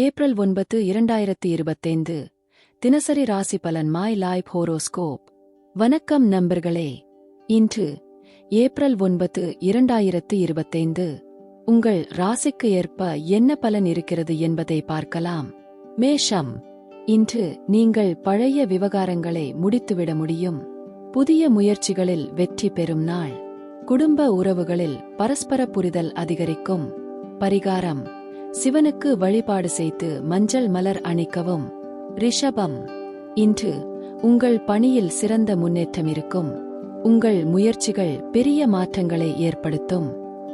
April ஒன்பது இரண்டாயிரத்தி இருபத்தைந்து. தினசரி ராசி பலன் மாய் லைஃப் ஹோரோஸ்கோப் வணக்கம் நண்பர்களே. இன்று ஏப்ரல் ஒன்பது இரண்டாயிரத்து இருபத்தைந்து. உங்கள் ராசிக்கு ஏற்ப என்ன பலன் இருக்கிறது என்பதை பார்க்கலாம். மேஷம். இன்று நீங்கள் பழைய விவகாரங்களை முடித்துவிட முடியும். புதிய முயற்சிகளில் வெற்றி பெறும் நாள். குடும்ப உறவுகளில் பரஸ்பர புரிதல் அதிகரிக்கும். பரிகாரம். சிவனுக்கு வழிபாடு செய்து மஞ்சள் மலர் அணிக்கவும். ரிஷபம் இன்று உங்கள் பணியில் சிறந்த முன்னேற்றம் இருக்கும். உங்கள் முயற்சிகள் பெரிய மாற்றங்களை ஏற்படுத்தும்.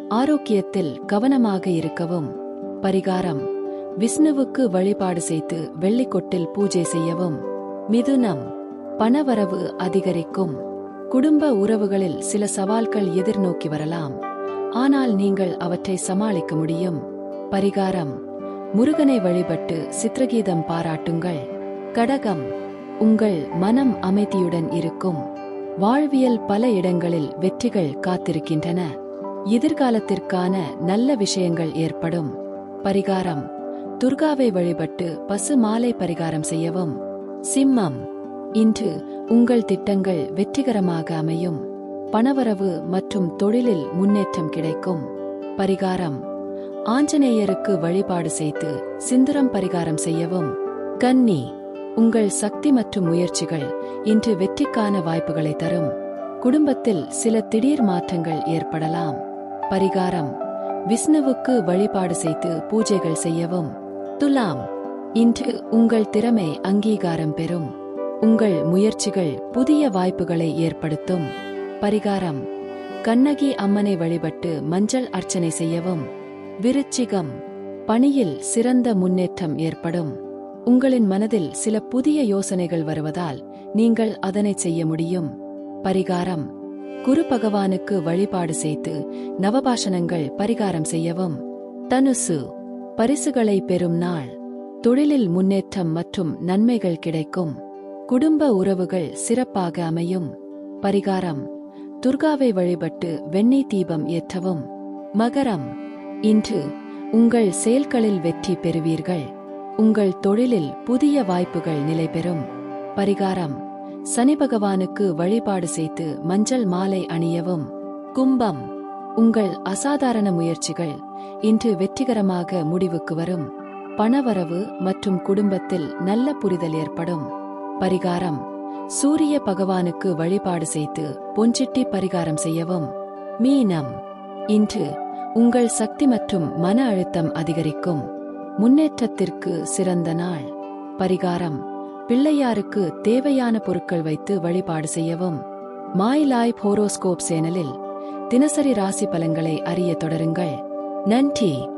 ஆரோக்கியத்தில் கவனமாக இருக்கவும். பரிகாரம் விஷ்ணுவுக்கு வழிபாடு செய்து வெள்ளிக்கொட்டில் பூஜை செய்யவும். மிதுனம் பணவரவு அதிகரிக்கும். குடும்ப உறவுகளில் சில சவால்கள் எதிர்நோக்கி வரலாம். ஆனால் நீங்கள் அவற்றை சமாளிக்க முடியும். பரிகாரம். முருகனை வழிபட்டு சித்திரகீதம் பாராட்டுங்கள். கடகம் உங்கள் மனம் அமைதியுடன் இருக்கும். வாழ்வியல் பல இடங்களில் வெற்றிகள் காத்திருக்கின்றன. எதிர்காலத்திற்கான நல்ல விஷயங்கள் ஏற்படும். பரிகாரம் துர்காவை வழிபட்டு பசு மாலை பரிகாரம் செய்யவும். சிம்மம் இன்று உங்கள் திட்டங்கள் வெற்றிகரமாக அமையும். பணவரவு மற்றும் தொழிலில் முன்னேற்றம் கிடைக்கும். பரிகாரம் ஆஞ்சநேயருக்கு வழிபாடு செய்து சிந்துரம் பரிகாரம் செய்யவும். கன்னி உங்கள் சக்தி மற்றும் முயற்சிகள் இன்று வெற்றிக்கான வாய்ப்புகளை தரும். குடும்பத்தில் சில திடீர் மாற்றங்கள் ஏற்படலாம். பரிகாரம் விஷ்ணுவுக்கு வழிபாடு செய்து பூஜைகள் செய்யவும். துலாம் இன்று உங்கள் திறமை அங்கீகாரம் பெறும். உங்கள் முயற்சிகள் புதிய வாய்ப்புகளை ஏற்படுத்தும். பரிகாரம் கண்ணகி அம்மனை வழிபட்டு மஞ்சள் அர்ச்சனை செய்யவும். விருச்சிகம் பணியில் சிறந்த முன்னேற்றம் ஏற்படும். உங்களின் மனதில் சில புதிய யோசனைகள் வருவதால் நீங்கள் அதனை செய்ய முடியும். பரிகாரம். குரு பகவானுக்கு வழிபாடு செய்து நவபாஷணங்கள் பரிகாரம் செய்யவும். தனுசு. பரிசுகளை பெறும் நாள். தொழிலில் முன்னேற்றம் மற்றும் நன்மைகள் கிடைக்கும். குடும்ப உறவுகள் சிறப்பாக அமையும். பரிகாரம். துர்காவை வழிபட்டு வெண்ணெய் தீபம் ஏற்றவும். மகரம். இன்று உங்கள் செயல்களில் வெற்றி பெறுவீர்கள். உங்கள் தொழிலில் புதிய வாய்ப்புகள் நிலைபெறும். பரிகாரம். சனி பகவானுக்கு வழிபாடு செய்து மஞ்சள் மாலை அணியவும். கும்பம். உங்கள் அசாதாரண முயற்சிகள் இன்று வெற்றிகரமாக முடிவுக்கு வரும். பணவரவு மற்றும் குடும்பத்தில் நல்ல புரிதல் ஏற்படும். பரிகாரம். சூரிய பகவானுக்கு வழிபாடு செய்து பொன்சிட்டி பரிகாரம் செய்யவும். மீனம். இன்று உங்கள் சக்தி மற்றும் மன அழுத்தம் அதிகரிக்கும். முன்னேற்றத்திற்கு சிறந்த நாள். பரிகாரம். பிள்ளையாருக்கு தேவையான பொருட்கள் வைத்து வழிபாடு செய்யவும். மாய் லாய் ஹோரோஸ்கோப் சேனலில் தினசரி ராசி பலன்களை அறிய தொடருங்கள். நன்றி.